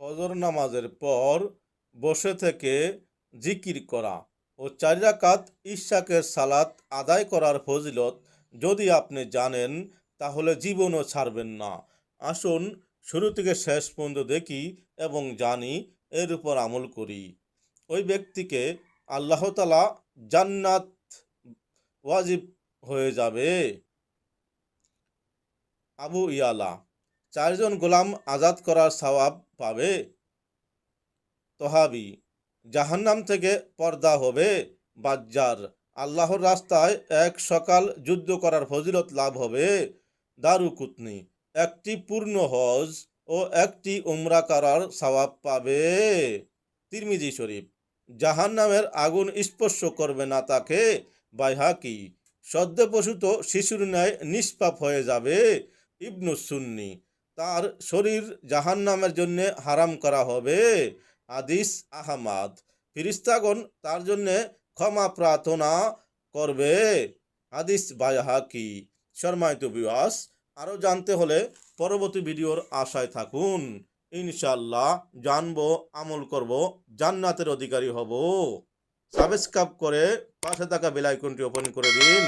ফজর নামাজের পর বসে থেকে জিকির করা ও চারিরাকাত ইশাকের সালাত আদায় করার ফজিলত যদি আপনি জানেন, তাহলে জীবনও ছাড়বেন না। আসুন শুরু থেকে শেষ পর্যন্ত দেখি এবং জানি, এর উপর আমল করি। ওই ব্যক্তিকে আল্লাহ তালা জান্নাত ওয়াজিব হয়ে যাবে। আবু ইয়ালা চারজন গোলাম আজাদ করার সওয়াব পাবে। তহাবি, জাহান্নাম থেকে পর্দা হবে, বাজ্জার। আল্লাহর রাস্তায় এক সকাল যুদ্ধ করার ফজিলত লাভ হবে। দারুকুতনি, একটি পূর্ণ হজ ও একটি উমরা করার সওয়াব পাবে। তিরমিজি শরীফ, জাহান্নামের আগুন স্পর্শ করবে না তাকে। বাইহাকি সদ্যপ্রসূত শিশুর ন্যায় নিষ্পাপ হয়ে যাবে। ইবনু সুন্নি তার শরীর জাহান্নামের জন্য হারাম করা হবে। আদিস আহমাদ। ফিরিস্তাগণ তার জন্য ক্ষমা প্রার্থনা করবে। আদিস বায়াহাকি। শর্মায়িত বিবাস আরও জানতে হলে পরবর্তী ভিডিওর আশায় থাকুন। ইনশাল্লাহ জানব, আমল করব, জান্নাতের অধিকারী হব। সাবস্ক্রাইব করে পাশে থাকা বেলাইকনটি ওপেন করে দিন।